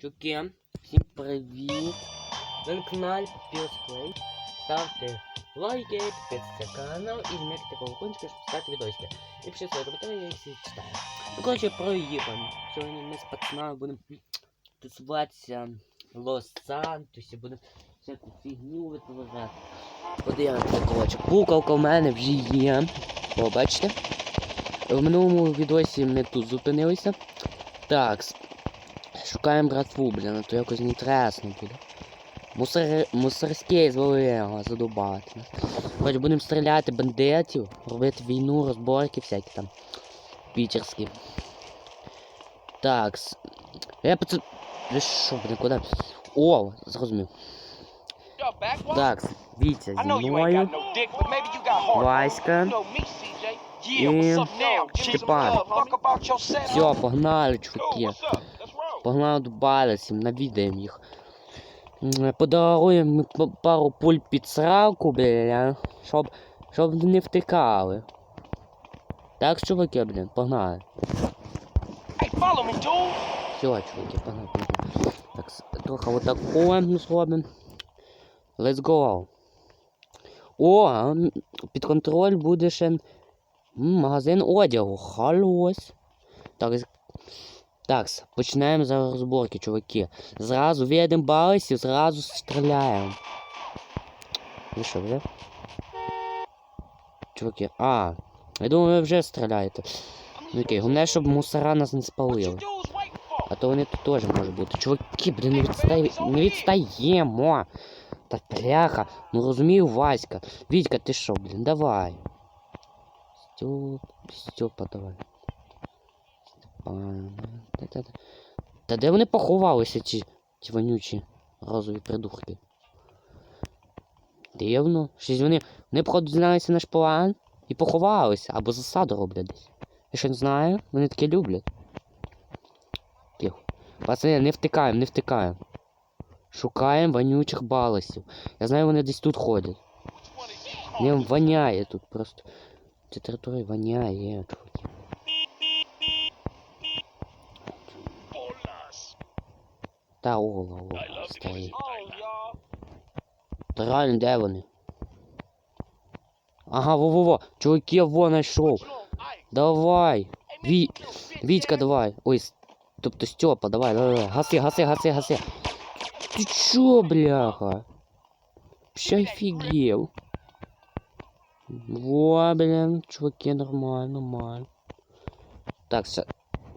Чуки, всім привіт! Ви на каналі Пірсплей. Ставте лайки, підписуйтесь на канал і вмикайте колокольчик, щоб ставити відосики. І пишіть свої коментарі, я їх всі читаю. Ну, коротше, проїхаємо. Сьогодні ми з пацанами будемо тусуватися в Лос-Сантосі, будемо всяку фігню витворяти. Подивимося, коротше, пукалка в мене вже є. О, бачите? В минулому відосі ми тут зупинилися. Так, шукаємо братву, блін, а то якось не інтересно буде. Мусор... Мусорський звали його задубати. Хоч будемо стріляти бандитів, робити війну, розборки всякі там. Пітерські. Так. Я пацан. Ви що, блін, куди? О, зрозумів. Так, Вітя зі мною. Васька. І Степан. Все, погнали, чуваки. Погнали до Балесів, навідаємо їх. Подаруємо пару пуль під сраку, бля, щоб, щоб не втикали. Так, чуваки, блін, погнали. Все, чуваки, погнали, погнали. Так, трохи отако зробимо. Let's go. О, під контроль буде ще магазин одягу. Халось. Так, так, починаємо з розборки, чуваки. Зразу видим баласів, зразу стріляємо. Ви що, вже? Чуваки, а. Я думаю, ви вже стріляєте. Ну окей, головне, щоб мусора нас не спалили. А то вони тут теж можуть бути. Чуваки, блін, не відстай... не відстаємо. Та бляха. Ну розумію, Васька. Вітька, ти що, блін, давай. Стьоп, Стьопа, давай. Та-та-та. Де вони поховалися, ці, ці вонючі розові придурки? Дивно. Щось вони, вони походу дізналися наш план і поховалися, або засаду роблять десь. Я що не знаю, вони таке люблять. Тихо. Пацани, не втикаємо, не втикаємо. Шукаємо вонючих баласів. Я знаю, вони десь тут ходять. Не воняє тут просто. Ця територія воняє, чуваки. Bolas. Та ола, старі. Oh. Та реально, де вони? Ага, во-во-во, чуваки, во знайшов. Давай. Ві... Вітька, давай. Ой, тобто Степа, давай, давай, давай. Гаси, гаси, гаси, гаси. Ти чо, бляха? Ще офігел. Во, блін, чуваки, нормально, нормально. Так, все.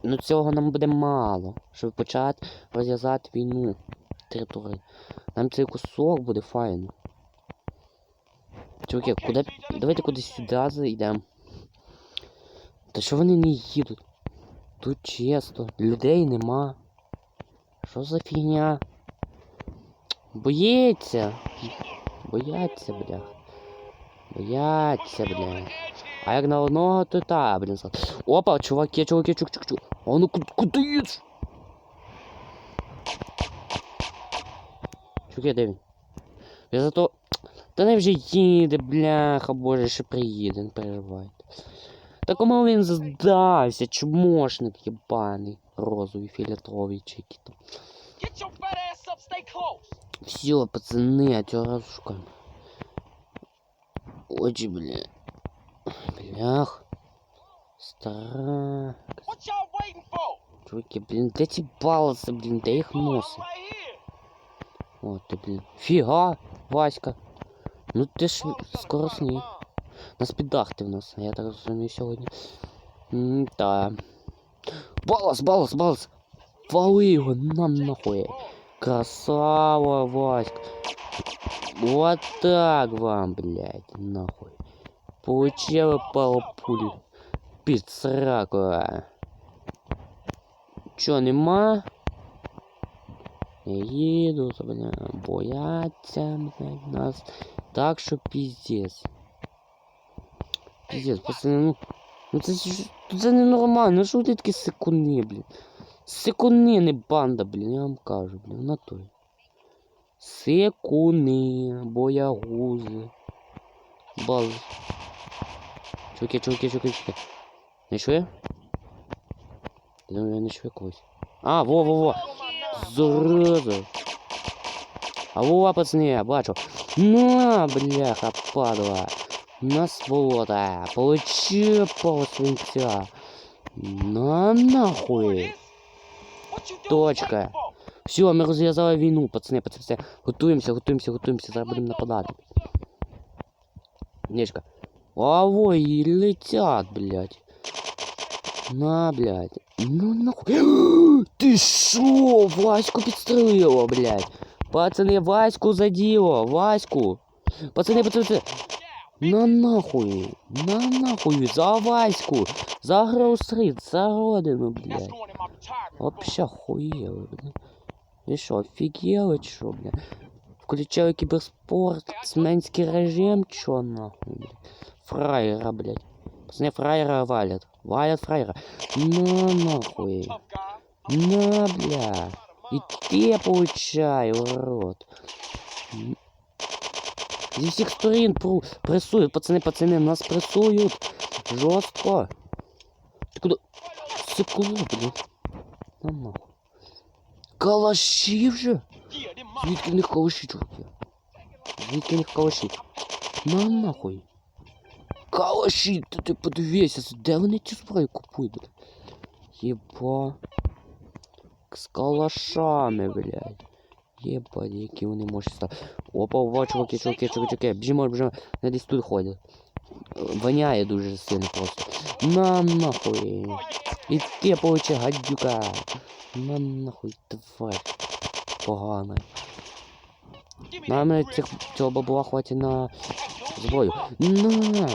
Ну цього нам буде мало, щоб почати розв'язати війну території. Нам цей кусок буде файно. Чуваки, куди... Давайте кудись сюди зайдемо. Та що вони не їдуть? Тут чисто, людей нема. Що за фігня? Боїться. Бояться, бля. Бояться, бля. А як на одного, то та, блін. Опа, чуваки, чуваки, чук, чук, чук. А ну куди, їдеш? Чуваки, де він? Я зато... Та не вже їде, бляха, боже, ще приїде, не переживайте. Та кому він здався, чмошник єбаний, розовий, фіолетовий чи який там. Все, пацаны, а чё разушкаем? Очи, бля. Блях. Стара. Чуваки, блин, где эти балласы, блин, да их Oh, I'm носы. right here. Вот ты, блин. Фига, Васька. Ну ты ж Oh, son of скоростний. a bomb. На спідах ти в нас, а я так розумію сьогодні. М, Та. Балас, балас, балас. Вали його, на нахуй. Oh, Красава, Васька. Вот так вам, блядь, нахуй. Получила пару пуль. Під Чо, нема? Не їду, то, бояться, блядь, нас. Так що піздець. Піздець, пацани, ну... Ну це ж... Це ненормально, ну що ти такі секуни, блін? Секуни, не банда, блін, я вам кажу, блін, в натурі. Секуни, боягузи. Бал. Чуваки, чуваки, чуваки, чуваки. Не чує? Я думаю, я не чую когось. А, во, во, во. Зараза. Алло, пацаны, я бачу. На, бляха, падла. На сволота. Получи пол свинця. На нахуй. Точка. Все, ми розв'язали війну, пацани, пацани, все. Готуємося, готуємося, готуємося, зараз будемо нападати. Нечка. Алло, і летять, блядь. На, блядь. Ну нахуй. Ти шо? Ваську підстрелило, блядь. Пацани, Ваську заділо, Ваську. Пацани, пацани. На нахуй. На нахуй. За Ваську. За Гроустрит, за родину, блядь. Вообще охуели, блядь. Що, офігели, чи що, блядь? Включали кіберспорт, сменський режим, чо нахуй, блядь? Фраєра, блядь. Пацаны, фраєра валят. Валят фраєра. На нахуй. На, бля. И ты получай, урод. Зі всіх сторін пру, пресують, пацани, пацани, нас пресують. Жорстко. Ти куди? Секло, блядь. На нахуй. Калаші вже? Звідки в них калаші, чуваки? Звідки в? На нахуй. Калаші, та ти подивися, де вони ці зброї купують? Єба. З калашами, блядь. Єбать, які вони можуть стати. Опа, опа, чуваки, чуваки, чуваки, чуваки. Біжимо, біжимо. Не десь тут ходять. Воняє дуже сильно просто. На нахуй. І ти получи гадюка. На нахуй, тварь. Погана. На мене цих, цього бабла хватить на зброю. На!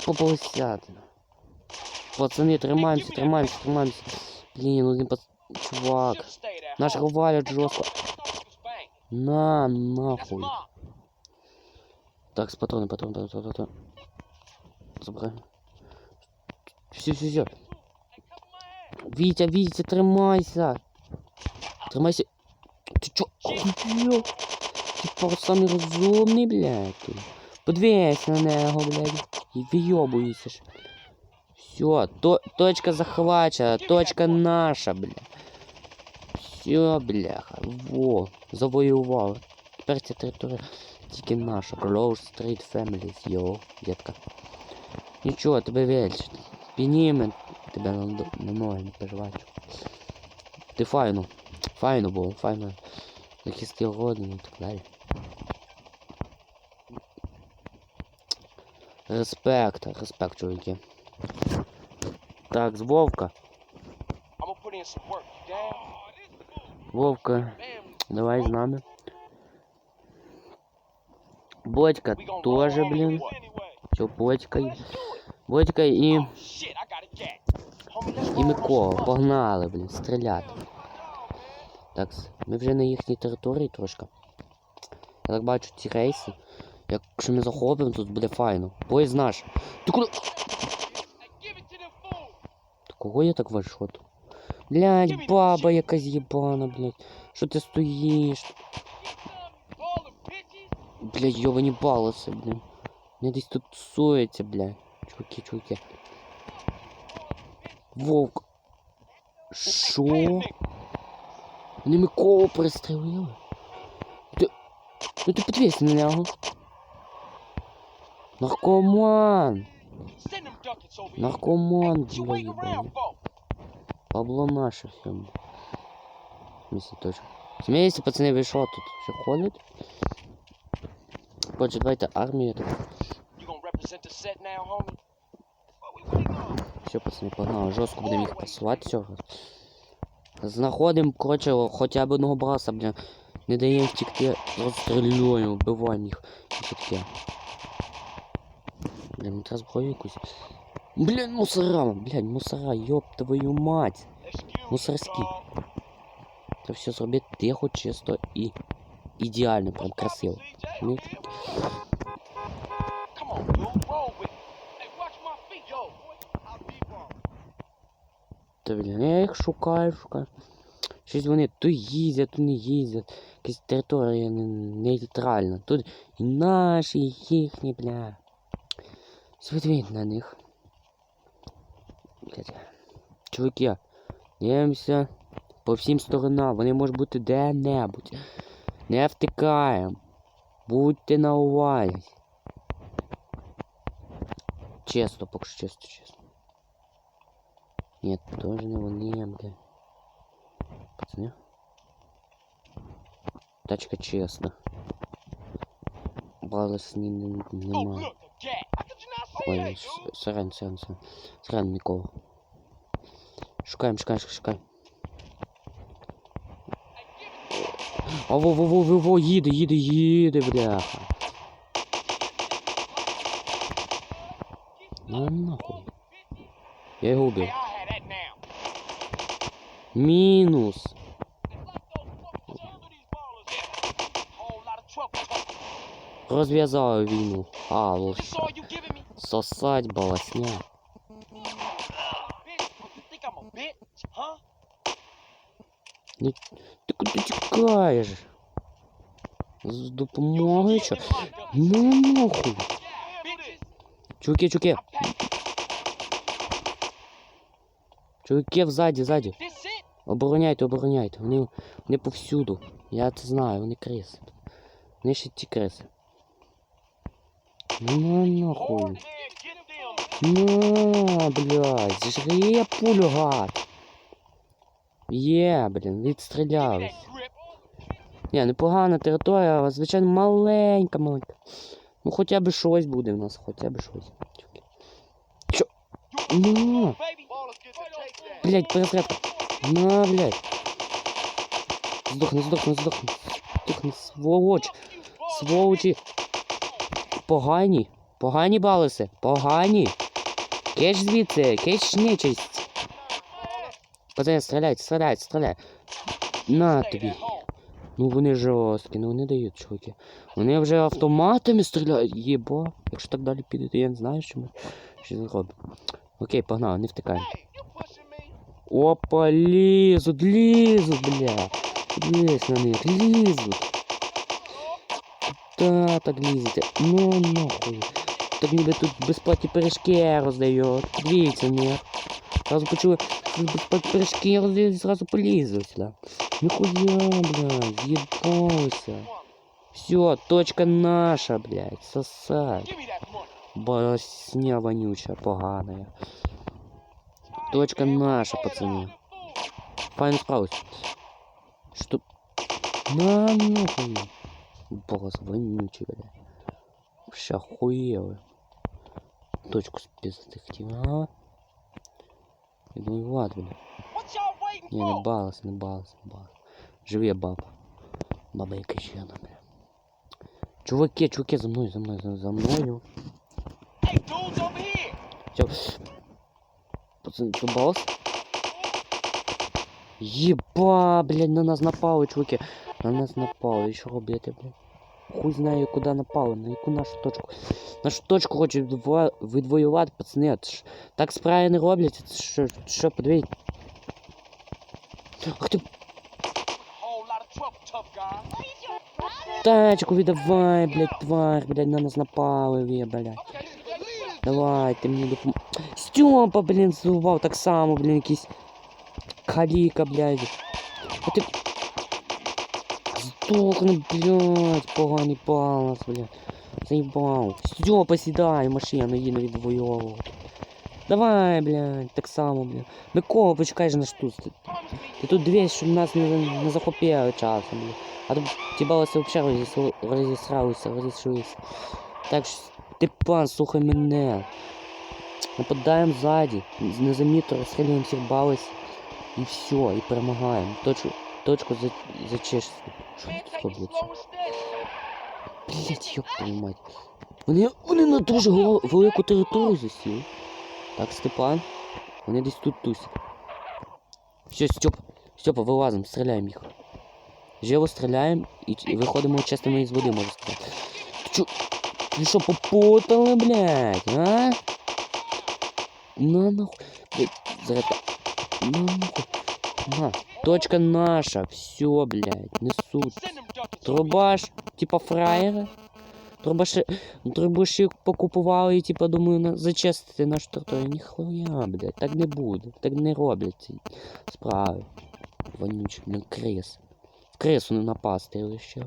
Тупо полосятина. Пацани, тримаємося, тримаємося, тримаємося. Блін, ну не пац... Чувак. Наш валять жорстко. На, нахуй. Так, с патроны, патроны, патроны, патроны. Забираем. Все, все, все. Витя, Витя, тримайся. Тримайся. Ты чё, охуел? Ты просто самый розумний, блядь. Ти. Подвійся на нього, блядь. І вийобуйся ж. Все, то, точка захвачена, точка наша, блядь. Все, бляха, во, завоював. Тепер ця територія тільки наша. Close Street Families, йо, дітка. Нічого, тебе вельч. Підніме тебе на, на ноги, не переживай. чувак. Ти файно. Було, файно. Захистив родину і так далі. Респект, респект, чоловіки. Так, з Вовка. I'm gonna put in some work, you down? Вовка, Man, давай з нами. Бодька we gonna тоже, roll блин. anyway. Все, Бодька. і- Бодька і, Oh, shit, I got a cat. Homie, let's і roll Микола. rush. Погнали, блін, стріляти. Так, с- ми вже на їхній території трошки. Я так бачу ці рейси. Якщо ми захопимо, тут буде файно. Поїзд наш. Ти куди? Кого я так ваншоту? Блядь, баба якась єбана, блядь. Що ти стоїш? Блядь, йобані баласи, блін. Не десь тут тусується, блядь. Чуваки, чуваки. Вовк. Шо? Вони Миколу пристрелили. Ти... Ну ти підвісти на нього. Наркоман! Наркоман, for? Пабло наше все. Місце точно. Сміється, пацани, ви що тут? Що ходить? Короче, давайте армію waiting on? Все, пацани, погнали. Жорстко будемо їх посилати цього. Знаходимо, коротше, хоча б одного браса, бля. Не даємо втікти, розстрілюємо, вбиваємо їх. Таке. Блін, мені треба зброю якусь. Блін, мусора, блядь, мусора, ёб твою мать. Мусорські. Це все зробити тихо, чисто і ідеально, прям красиво. Ну. Та блін, я їх шукаю, шукаю. Щось вони то їздять, то не їздять. Якась територія не- нейтральна. Тут і наші, і їхні, бля. Світвіть на них. Блядь. Чуваки, дивимося. По всім сторонам. Вони можуть бути де-небудь. Не втикаємо. Будьте на увазі. Чесно, поки що чесно, чесно. Ні, теж не вони, бля. Пацани. Тачка чесна. Балас ні, не, немає. Ой, that, с- dude? сорян, сорян, сорян. Сорян, нікого. Шукаємо, шукаємо, шукаємо. А во, во, во, во, во, їде, їде, їде, бляха. Ну нахуй. Я його убив. Мінус. Розв'язав війну. This Алуша. I'm a bitch, huh? Ти куди тікаєш? З допомогою що? Ну нахуй. Чуваки, чуваки. Чуваки взаді, ззаді. Обороняйте, обороняйте. Вони, вони повсюду. Я це знаю, вони криси. Вони ще ті криси. Ну нахуй. На, блядь, зжри пулю, гад. Є, блін, відстрілялись. Ні, непогана територія, але, звичайно, маленька, маленька. Ну хоча б щось буде в нас, хоча б щось. Чо? Ну, take that. блядь, перезарядка. На, блядь. Здохни, здохни, здохни. Здохни, сволоч. Сволочі. Погані. Погані балиси. Погані. Кеш звідси, кеш нечисть. Пацани, стріляйте, стріляйте, стріляйте. На тобі. Ну вони жорсткі, ну вони дають, чуваки. Вони вже автоматами стріляють. Єба. Якщо так далі піде, то я не знаю, що ми ще зробимо. Окей, погнали, не втикаємо. Опа, лізуть, лізуть, бля. Лізь на них, лізуть. Та, так лізете. Ну нахуй. Так ніби тут безплатні пиріжки роздають. Дивіться, ні. Зразу почули, що безплатні пиріжки роздають, зразу полізли сюди. Ніхуя, бля, з'їбалися. Все, точка наша, блядь, сосать. Give me that money. Боросня вонюча, поганая. Точка наша, пацаны. Файно справилась. Что? На нахуй. Борос вонючий, бля. Вообще охуелый. Точку спиздых а? Я думаю, ладно, Не, for? балас, не балас, не балас. Живе баба. Баба яка ще одна, бля. Чуваки, чуваки, за мною, за мною, за, за мною. Все. Пацаны, что, балас? Еба, блядь, на нас напали, чуваки. На нас напали. Що робити, блядь? Хуй знає, куди напали, на яку нашу точку. Нашу точку хочуть відво- відвоювати, пацани. Ж так справи не роблять. Це що, що, подивіть. Ах ти, тачку віддавай, блядь, тварь, блядь, на нас напали, ви, блядь. Давай, ти мені допом... Стьопа, блін, зрубав так само, блін, якийсь каліка, блядь. А ти... Здохни, блядь, поганий баланс, блядь. Заїбав. Стьопа, сідай, в машину, не відвоювати. Давай, блядь, так само, блядь. Микола, почекай же наш тут. Ти, тут дивись, щоб нас не, не захопили часом, блядь. А то ті баласи взагалі розісру- розісралися, розійшлися. Так що, Степан, слухай мене. Нападаємо ззаді, незамітно розстрілюємо всіх балась і все, і перемагаємо. Точку, точку за, зачистити. Що тут робиться? Блять, ёб твою мать. Вони, вони на дуже велику територію засіли. Так, Степан. Вони десь тут тусять. Все, Степа, Степа, вилазимо, стріляємо їх. Живо стріляємо і виходимо чесними із води, можна сказати. Ти чо? Ви що, попутали, блядь, а? На нахуй. Блядь, зарядка. На нахуй. На. Точка наша. Все, блядь, несуть. Send them duckets. over here. Трубаш, типа фраєра. Трубаши, трубаші покупували і типа думаю на, зачистити нашу територію. Ніхуя, блядь, так не буде. Так не роблять ці справи. вонючий, блін, крис. В крису не напасти лише.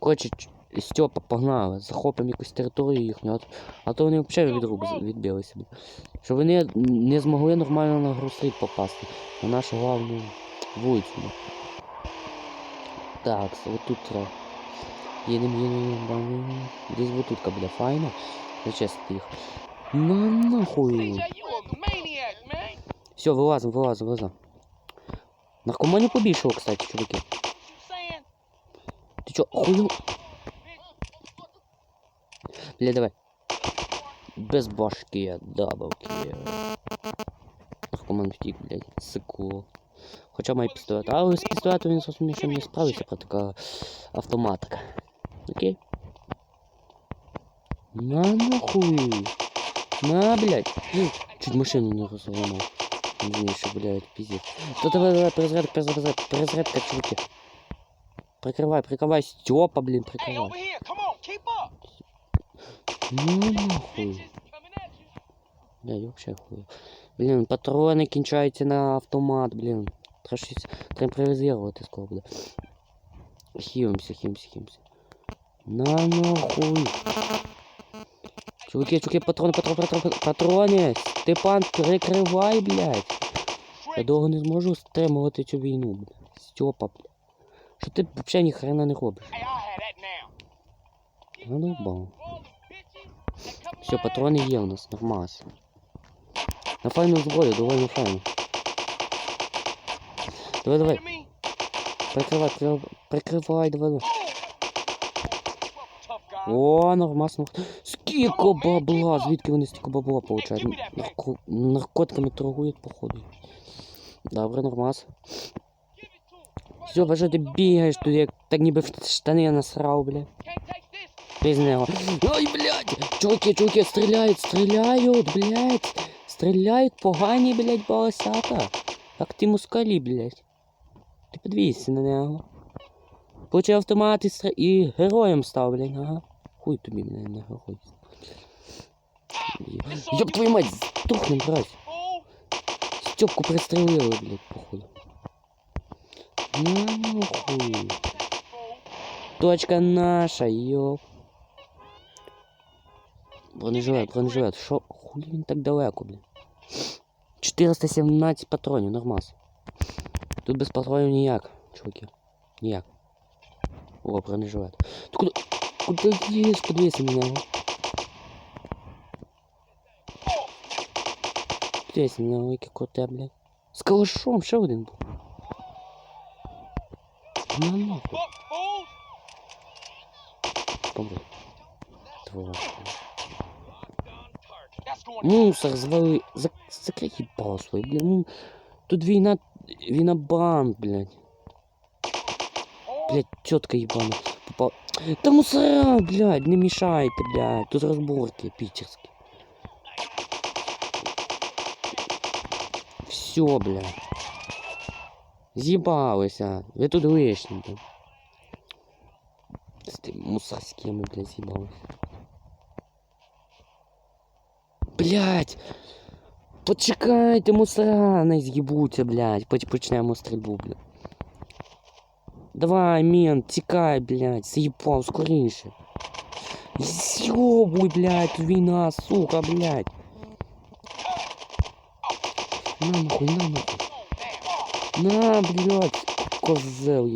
Коротше, Стьопа погнали, захопимо якусь територію їхню, а, то вони взагалі від рук відбилися. Щоб вони не змогли нормально на грустріт попасти. На нашу главну вулицю. Так, от тут треба. Їдемо, їдемо. Десь тут буде файно. Зачистити їх. На нахуй. Все, вилазимо, вилазимо, вилазимо. Наркоманів побільшало, кстати, чуваки. Ти чо, охуєв? Бля, давай. Без башки, дабл кіл. Наркоман втік, блядь, сику. Хоча має пістолет. Але з пістолетом він зовсім ще не справиться про така автоматика. Окей? На нахуй. На, блядь. Ну, Чуть машину не розламав. Извините, блядь, пиздец. Да давай, давай, перезарядка, перезарядка, перезарядка, чуваки. Прикрывай, прикрывай, Степа, блин, Hey, прикрывай. Ну нахуй. Бля, вообще хуй. Блін, патрони кінчаються на автомат, блін. Треба щось, треба привізувати скоро буде. Хімся, хімся, хімся. На нахуй. Чуваки, чуваки, патрони, патрони, патрони, патрони. Степан, перекривай, блядь. Я довго не зможу стримувати цю війну, бля. Степа, бля. Що ти взагалі ні хрена не робиш? Hey, Все, my патрони є у нас, нормас. На файну зброю, доволі файно. Давай, давай, me. прикривай, прикривай, давай. давай. О, нормас, нормас. Скільки бабла, звідки вони стільки бабла получають? Нарко... Наркотиками торгують, походу. Добре, нормас. Все, боже, ти бігаєш тут, як так ніби в штани насрав, бля. Без нього. Ой, блядь! Чуваки, чуваки, стріляють, стріляють, блядь! Стріляють погані, блядь, баласята. Як ти мускалі, блядь. Ти подивися на нього. Получив автомат і, стр... і героєм став, блядь, ага. Хуй тобі, блядь, не герой. Ёб твою мать, здохни, брать. Степку пристрелили, блядь, походу. Ну, нахуй. Точка наша, ёп. Бронежилет, бронежилет. Шо? Хули він так далеко, блін? 417 патронів, нормас. Тут без патронів ніяк, чуваки. Ніяк. О, бронежилет. Ти куди? Куди їдеш? Подивися на нього. Подивися нього, яке круте, блядь. З калашом ще один був. На нахуй. Помри. Тварь. Мусор звали. Зак... Закрий їбало своє, блін. Ну, тут війна. Війна банд, блядь. Блядь, тетка ебана. Попал. Да мусора, блядь, не мешайте, блядь. Тут разборки питерские. Все, блядь. З'їбалися. Ви тут лишні, блядь. З тим мусорськими, блядь, з'їбалися. Блядь! Почекайте, мусора не з'їбуться, блядь. Почнемо стрільбу, блядь. Давай, мент, тікай, блядь, заїбав, скоріше. З'єбуй, блядь, війна, сука, блядь. На нахуй, на нахуй. На, блядь, козел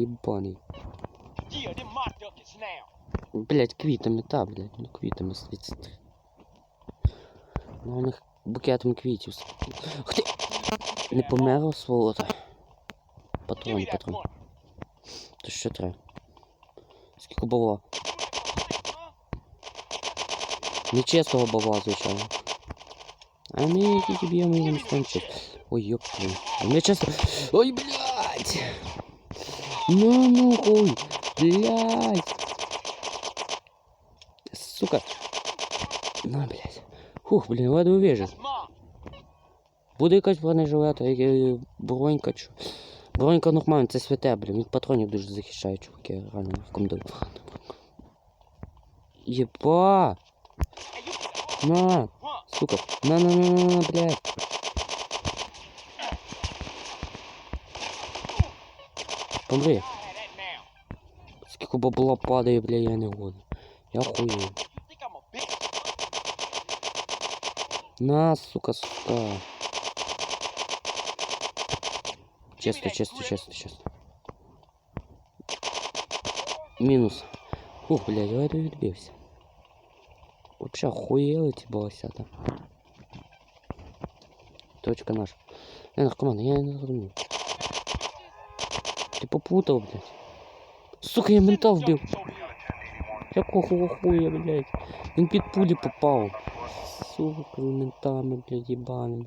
now. Блять, квітами, та, блять, ну з 33. Ну, у них букетом квітів. с- Не померла, сволота. Патрон, патрон. То що треба? Скільки бабла? Нечесного бабла, звичайно. А ми які б'ємо його не станчить. Ой, ёп твою. А чесно. Ой, блядь! Ну нахуй! Блядь! Сука! На, блядь. Фух, блін. That's mine. Буде якась бронежилета, яке бронька чи. Бронька нормальна, це святе, блін. Від патронів дуже захищає, чуваки, реально в комдові. Єба! На! Сука! На на на на на блядь! Помри. Скільки бабла падає, бля, я не годен. Я хуєю. You think I'm a bitch? На, сука, сука. Чисто, чисто, чисто, чисто. Мінус. Ух, блядь, я ледве відбився. Вообще охуели ці болосята. Точка наша. Не, наркоман, я не розумію. Ти попутав, блядь. Сука, я мента вбив. Якого хуя, блядь? Він під пулі попав. Сука, ментами, блядь, my.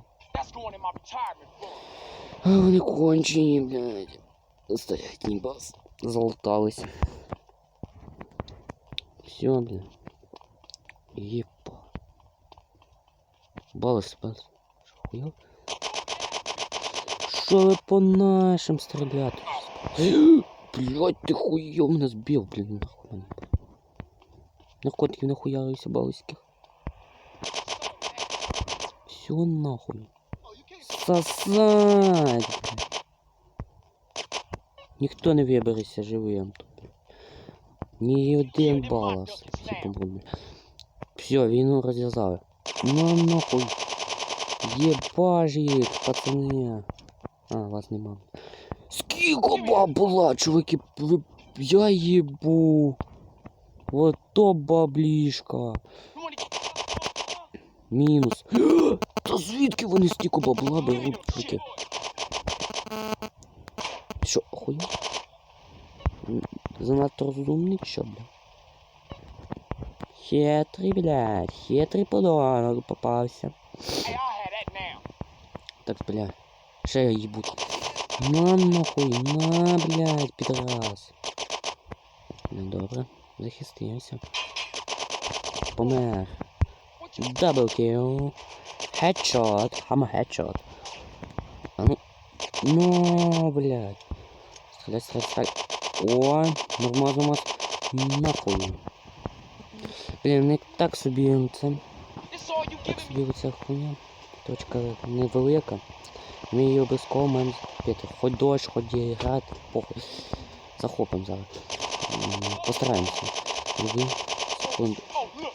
А вони кончені, блядь. Стоять, не бас. Залутались. Все, блядь. Епа. Балас, балас. Хуя? Що ви по нашим стріляти? Блядь, ти хуйом мене збив, блін, нахуй. Наркотиків нахуярився балаських. Все нахуй. Oh, you can't Сосать! блін. Ніхто не вибереться живим тут. блін. Ні один балас. Всі помруть. Все, війну розв'язали. Ну нахуй. Єбаш їх, пацани. А, вас нема. Скільки баб була, чуваки? Ви- Я їбу. Вот то баблішка. You wanna get Мінус. Та звідки вони стільки бабла беруть, чуваки? Що, охуєв? Занадто розумний, що, бля? Хитрий, блядь, хитрий подонок попався. Так, бля, ще я їбу. На нахуй, на, блядь, підраз. Ну добре, захистився. Помер. Double kill. Headshot. I'm a headshot. А ну. Ну, блядь. Стрелять, стрелять, стрелять. О, нормас, нормас. Нахуй. Блін, не так собі це. Так собі оця хуйня. Точка невелика. Ми її обов'язково маємо захопити. Хоч дощ, хоч де грати, похуй. Захопимо зараз. Постараємося. Дві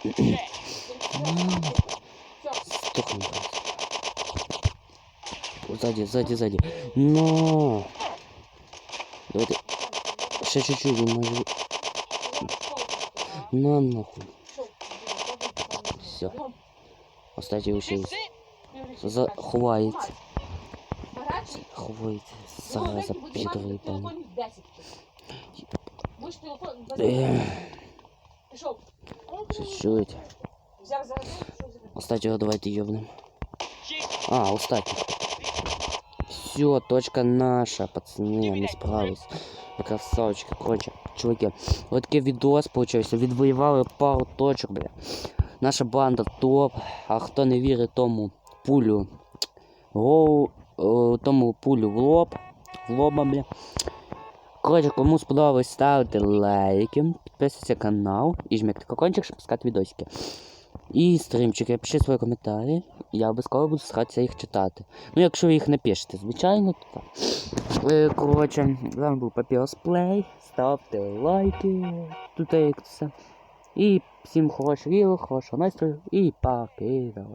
секунди. Oh, look at that. Стукни, Сзади, сзади, сзади. Но. Давайте. Ще чуть-чуть, він майже. На нахуй. Все. Остатньо This лишилось. it? Заховається. Гарячий? Ховається. Ну, Зараза, ви будете підрий мати Пані. телефонів 10. Ви ж телефон без Ех, Пішов. Чуть-чуть. Взяв за що взяв? Остатнього давайте. Shit. А, остатній. Все, точка наша, пацани, ми справились. Ви Красавчики, короче, чуваки. Вот такий відос получився. Відвоювали пару точок, бля. Наша банда топ. А хто не вірить тому пулю. Гоу, о, тому пулю в лоб. В лоба, бля. Коротше, кому сподобалось, ставте лайки, підписуйтесь на канал і жмякте колокольчик, щоб пускати відосики. І стрімчики, пишіть свої коментарі. Я обов'язково буду старатися їх читати. Ну, якщо ви їх не пишете, звичайно, то так. Е, Коротше, з вами був папіосплей. Ставте лайки, тут як це. І всім хорошого, хорошого настрою і пока.